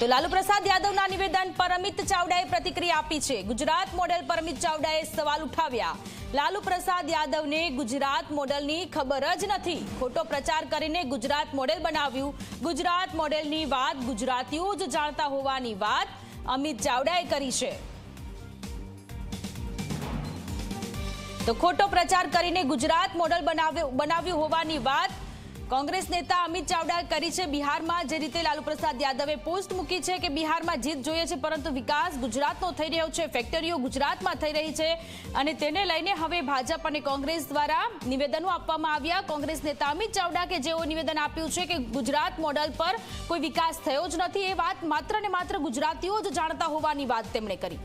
તો લાલુ પ્રસાદ યાદવના નિવેદન પર અમિત ચાવડાએ પ્રતિક્રિયા આપી છે. ગુજરાત મોડેલ પર અમિત ચાવડાએ સવાલ ઉઠાવ્યા. લાલુ પ્રસાદ યાદવને ગુજરાત મોડેલની ખબર જ નથી. ખોટો પ્રચાર કરીને ગુજરાત મોડેલ બનાવ્યું. ગુજરાત મોડેલની વાત ગુજરાતીઓ જ જાણતા હોવાની વાત અમિત ચાવડાએ કરી છે. તો ખોટો પ્રચાર કરીને ગુજરાત મોડલ બનાવ્યો હોવાની વાત કોંગ્રેસ નેતા અમિત ચાવડાએ કરી છે બિહારમાં. જે રીતે લાલુ પ્રસાદ યાદવે પોસ્ટ મૂકી છે કે બિહારમાં જીત જોઈએ છે, પરંતુ વિકાસ ગુજરાતનો થઈ રહ્યો છે, ફેક્ટરીઓ ગુજરાતમાં થઈ રહી છે અને તેને લઈને હવે ભાજપ અને કોંગ્રેસ દ્વારા નિવેદનો આપવામાં આવ્યા. કોંગ્રેસ નેતા અમિત ચાવડા કે જેઓ નિવેદન આપ્યું છે કે ગુજરાત મોડલ પર કોઈ વિકાસ થયો જ નથી, એ વાત માત્ર ને માત્ર ગુજરાતીઓ જ જાણતા હોવાની વાત તેમણે કરી.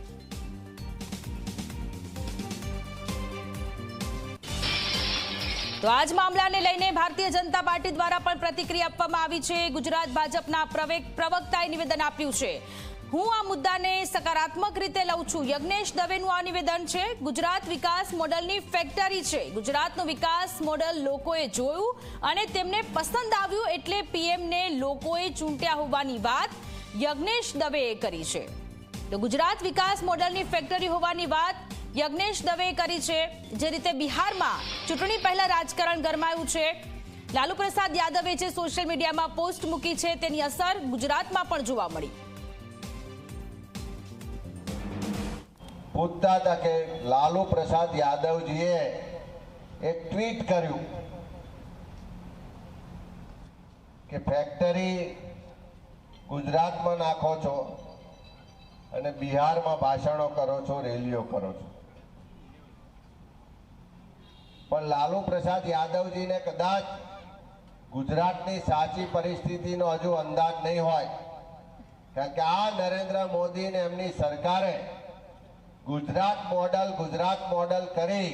તો આજ મામલાને લઈને ભારતીય જનતા પાર્ટી દ્વારા પણ પ્રતિક્રિયા આપવામાં આવી છે. ગુજરાત ભાજપના પ્રવેક પ્રવક્તાએ નિવેદન આપ્યું છે. હું આ મુદ્દાને સકારાત્મક રીતે લઉં છું. યજ્ઞેશ દવેનું આ નિવેદન છે. ગુજરાત વિકાસ મોડલની ફેક્ટરી છે. ગુજરાતનું વિકાસ મોડલ લોકોએ જોયું અને તેમને પસંદ આવ્યું એટલે પીએમને લોકોએ ચૂંટ્યા હોવાની વાત યજ્ઞેશ દવેએ કરી છે. તો ગુજરાત વિકાસ મોડલની ફેક્ટરી હોવાની વાત યજ્ઞેશ દવે કરી છે. જે રીતે બિહારમાં ચૂંટણી પહેલા રાજકારણ ગરમાયું છે. લાલુ પ્રસાદ યાદવે જે સોશિયલ મીડિયામાં પોસ્ટ મૂકી છે, તેની અસર ગુજરાતમાં પણ જોવા મળી. પૂછતા હતા કે લાલુ પ્રસાદ યાદવજીએ એક ટ્વીટ કર્યું કે ફેક્ટરી ગુજરાતમાં નાખો છો અને બિહારમાં ભાષણો કરો છો, રેલીઓ કરો છો. પણ લાલુ પ્રસાદ યાદવજીને કદાચ ગુજરાતની સાચી પરિસ્થિતિનો હજુ અંદાજ નહીં હોય. કારણ કે આ નરેન્દ્ર મોદી ને એમની સરકારે ગુજરાત મોડલ ગુજરાત મોડલ કરી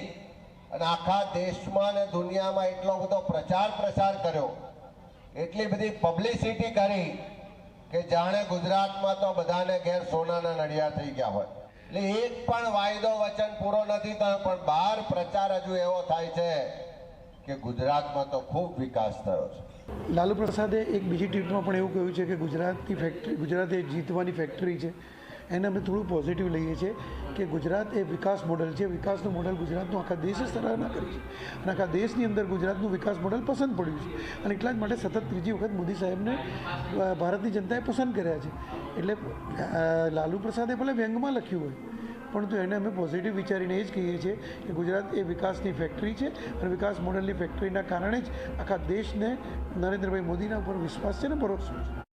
અને આખા દેશમાં અને દુનિયામાં એટલો બધો પ્રચાર પ્રસાર કર્યો. એટલી બધી પબ્લિસિટી કરી કે જાણે ગુજરાતમાં તો બધાને ઘેર સોનાના નડિયા થઈ ગયા હોય. એટલે એક પણ વાયદો વચન પૂરો નથી થયો, પણ બહાર પ્રચાર હજુ એવો થાય છે કે ગુજરાતમાં તો ખૂબ વિકાસ થયો છે. લાલુ પ્રસાદે એક બીજી ટ્વીટમાં પણ એવું કહ્યું છે કે ગુજરાતની ફેક્ટરી ગુજરાત એ જીતવાની ફેક્ટરી છે. એને અમે થોડું પોઝિટિવ લઈએ છીએ કે ગુજરાત એ વિકાસ મોડલ છે. વિકાસનું મોડલ ગુજરાતનું આખા દેશે સરાહના કરી છે. અને આખા દેશની અંદર ગુજરાતનું વિકાસ મોડલ પસંદ પડ્યું છે. અને એટલા જ માટે સતત ત્રીજી વખત મોદી સાહેબને ભારતની જનતાએ પસંદ કર્યા છે. એટલે લાલુ પ્રસાદે ભલે વ્યંગમાં લખ્યું હોય પરંતુ એને અમે પોઝિટિવ વિચારીને એ જ કહીએ છીએ કે ગુજરાત એ વિકાસની ફેક્ટરી છે અને વિકાસ મોડલની ફેક્ટરીના કારણે જ આખા દેશને નરેન્દ્રભાઈ મોદીના ઉપર વિશ્વાસ છે ને ભરોસો છે.